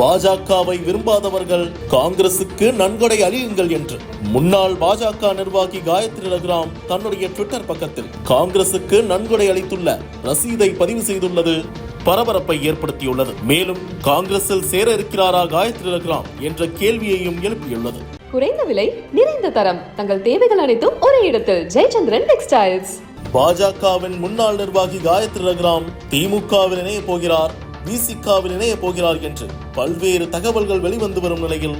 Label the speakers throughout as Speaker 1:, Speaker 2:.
Speaker 1: பாஜகவை விரும்பாதவர்கள் காங்கிரசுக்கு நன்கொடை அழியுங்கள் என்று. முன்னாள் பாஜக நிர்வாகி காயத்ரி ரகுராம் தன்னுடைய ட்விட்டர் பக்கத்தில் காங்கிரசுக்கு நன்கொடை அளித்துள்ள ரசீதை பதிவு செய்துள்ளது பரபரப்பை ஏற்படுத்தியுள்ளது. மேலும் காங்கிரஸில் சேர இருக்கிறாரா காயத்ரி ரகுராம் என்ற கேள்வியையும் எழுப்பியுள்ளது.
Speaker 2: குறைந்த விலை நிறைந்த தரம் தங்கள் தேவைகள் அனைத்தும் ஒரே இடத்தில். ஜெயச்சந்திரன் டெக்ஸ்டைல்ஸ்.
Speaker 1: பாஜகவின் முன்னாள் நிர்வாகி காயத்ரி ரகுராம் திமுகவில் இணைய போகிறார். விசிகாவில் இணைய போகிறார் என்று பல்வேறு தகவல்கள் வெளிவந்து வரும் நிலையில்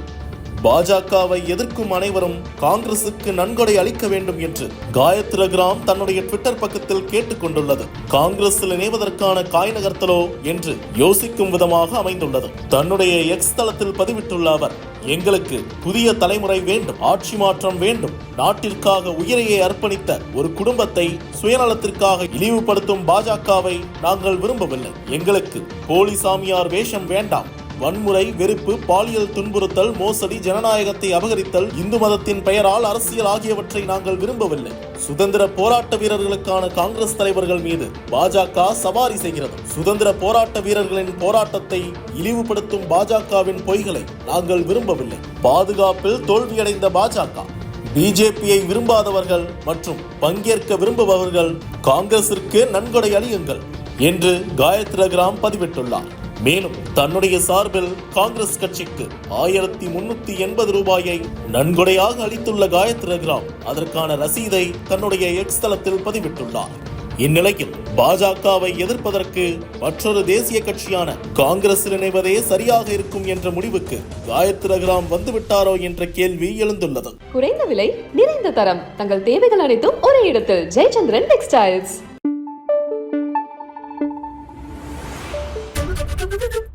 Speaker 1: பாஜகவை எதிர்க்கும் அனைவரும் காங்கிரசுக்கு நன்கொடை அளிக்க வேண்டும் என்று காயத்ரி கிராம் தன்னுடைய ட்விட்டர் பக்கத்தில் கேட்டுக்கொண்டுள்ளது. காங்கிரஸில் இணைவதற்கான காய் நகர்த்தலோ என்று யோசிக்கும் விதமாக அமைந்துள்ளது. தன்னுடைய எக்ஸ் தளத்தில் பதிவிட்டுள்ள அவர் எங்களுக்கு புதிய தலைமுறை வேண்டும் ஆட்சி மாற்றம் வேண்டும் நாட்டிற்காக உயிரையை அர்ப்பணித்த ஒரு குடும்பத்தை சுயநலத்திற்காக இழிவுபடுத்தும் பாஜகவை நாங்கள் விரும்பவில்லை. எங்களுக்கு போலி சாமியார் வேஷம் வேண்டாம். வன்முறை வெறுப்பு பாலியல் துன்புறுத்தல் மோசடி ஜனநாயகத்தை அபகரித்தல் இந்து மதத்தின் பெயரால் அரசியல் ஆகியவற்றை நாங்கள் விரும்பவில்லை. சுதந்திர போராட்ட வீரர்களுக்கான காங்கிரஸ் தலைவர்கள் மீது பாஜக சவாரி செய்கிறது. சுதந்திர போராட்ட வீரர்களின் போராட்டத்தை இழிவுபடுத்தும் பாஜகவின் பொய்களை நாங்கள் விரும்பவில்லை. பாதுகாப்பில் தோல்வியடைந்த பாஜக பிஜேபியை விரும்பாதவர்கள் மற்றும் பங்கேற்க விரும்புபவர்கள் காங்கிரசிற்கு நன்கொடை அளியுங்கள் என்று காயத்ரி ரகுராம் பதிவிட்டுள்ளார். மேலும் தன்னுடைய சார்பில் காங்கிரஸ் கட்சிக்கு ஆயிரத்தி முன்னூத்தி எண்பது ரூபாயை நன்கொடையாக அளித்துள்ள காயத்ரி ரகுராம் அதற்கான ரசீதை தன்னுடைய எக்ஸ் தளத்தில் பதிவிட்டுள்ளார். இந்நிலையில் பாஜகவை எதிர்ப்பதற்கு மற்றொரு தேசிய கட்சியான காங்கிரஸில் இணைவதே சரியாக இருக்கும் என்ற முடிவுக்கு காயத்ரி ரகுராம் வந்துவிட்டாரோ என்ற கேள்வி எழுந்துள்ளது.
Speaker 2: குறைந்த விலை நிறைந்த தரம் தங்கள் தேவைகள் அனைத்தும் ஒரே இடத்தில். Jayachandran textiles Thank you.